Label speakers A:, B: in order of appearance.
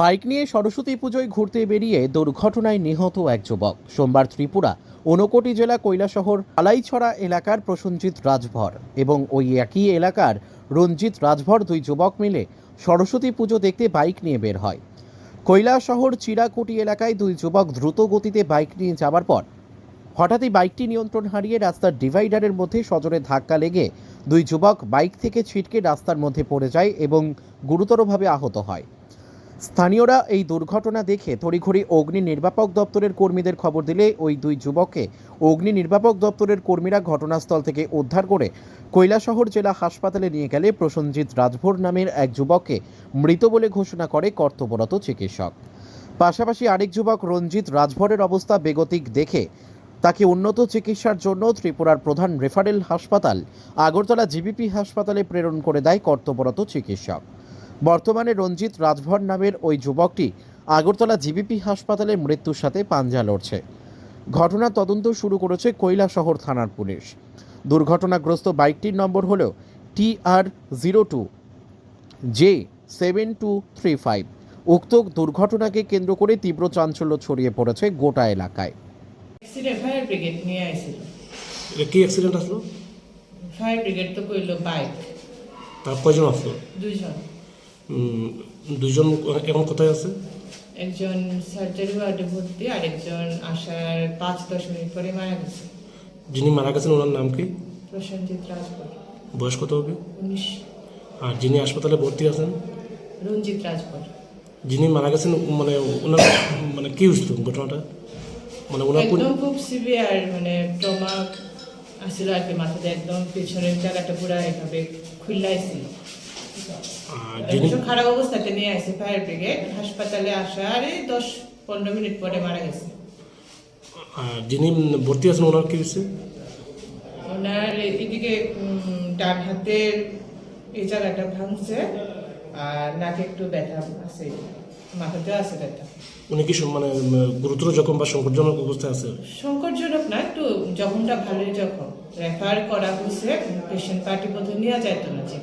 A: Bike নিয়ে সরস্বতী পুজোয় ঘুরতে বেরিয়ে দুর্ঘটনায় নিহত এক যুবক। সোমবার ত্রিপুরা, ঊনকোটি জেলা কৈলাসহর, আলাইছড়া এলাকার প্রসঞ্জিৎ রাজভর এবং ওই একই এলাকার রঞ্জিত রাজভর দুই যুবক মিলে সরস্বতী পুজো দেখতে বাইক নিয়ে বের হয়। কৈলাসহর, চিরাকুটি এলাকায় দুই যুবক দ্রুত গতিতে বাইক নিয়ে যাওয়ার পর হঠাৎই বাইকটি নিয়ন্ত্রণ হারিয়ে রাস্তার ডিভাইডারের মধ্যে সজোরে ধাক্কা লেগে দুই যুবক বাইক থেকে ছিটকে রাস্তার মধ্যে পড়ে যায় এবং গুরুতরভাবে আহত হয়। স্থানীয়রা এই দুর্ঘটনা দেখে তড়িঘড়ি অগ্নি নির্বাপক দপ্তরের কর্মীদের খবর দিলে ওই দুই যুবককে অগ্নি নির্বাপক দপ্তরের কর্মীরা ঘটনাস্থল থেকে উদ্ধার করে কৈলাসহর জেলা হাসপাতালে নিয়ে গেলে প্রসঞ্জিৎ রাজভোর নামের এক যুবককে মৃত বলে ঘোষণা করে কর্তব্যরত চিকিৎসক। পাশাপাশি আরেক যুবক রঞ্জিত রাজভরের অবস্থা বেগতিক দেখে তাকে উন্নত চিকিৎসার জন্য ত্রিপুরার প্রধান রেফারেল হাসপাতাল আগরতলা জিবিপি হাসপাতালে প্রেরণ করে দেয় কর্তব্যরত চিকিৎসক। বর্তমানে রঞ্জিত রাজভর নামের ওই যুবকটি আগরতলা জিবিপি হাসপাতালে মৃত্যুর সাথে পাঞ্জা লড়ছে। ঘটনার তদন্ত শুরু করেছে কৈলাসহর থানার পুলিশ। দুর্ঘটনাগ্রস্ত বাইকটির নম্বর হল T R zero two J seven two three five. উক্ত দুর্ঘটনাকে কেন্দ্র করে তীব্র চাঞ্চল্য ছড়িয়ে পড়েছে গোটা এলাকায়।
B: ফায়ার ব্রিগেড নিয়ে আইছিল।
C: কি অ্যাক্সিডেন্ট আসলো?
B: ফায়ার ব্রিগেড তো কইলো বাইক
C: তার কয়জন আসলো?
B: দুইজন।
C: উম, দুইজন এখন কোথায় আছে?
B: একজন সার্জারি ওয়ার্ডে ভর্তি আরেকজন আসার পাঁচ দশ মিনিট পরে মারা গেছে।
C: যিনি মারা গেছেন ওনার নাম কি?
B: প্রসেনজিৎ রাজভর
C: বয়স কত হবে?
B: উনিশ।
C: আর যিনি হাসপাতালে ভর্তি আছেন?
B: রঞ্জিত রাজভর
C: যিনি মারা গেছেন মানে ওনার মানে কি হয়েছিল ঘটনাটা? মানে ওনার
B: একদম খুব সিভিয়ার মানে ট্রমা আসছিল আর কি মাথাতে একদম পেছনের জায়গাটা পুরো এভাবে খুললাইছিল।
C: আর
B: খারাপ অবস্থাতে নিয়ে ফায়ার ব্রিগেড। হাসপাতালে আসার দশ পনেরো মিনিট পরে মারা গেছে।
C: যিনি ভর্তি আছেন ওনার কি হয়েছে?
B: ওনার এদিকে ডান হাতের এই জায়গাটা ভাঙছে আর নাকে একটু ব্যথা আছে মাথাতে আছে ব্যথা।
C: উনি কি মানে গুরুতর জখম বা সংকটজনক অবস্থায় আছে?
B: সংকটজনক না একটু জখমটা ভালোই জখম। রেফার করা হয়েছে পেশেন্ট পার্টি বোধহয় নেওয়া যাইতো না যে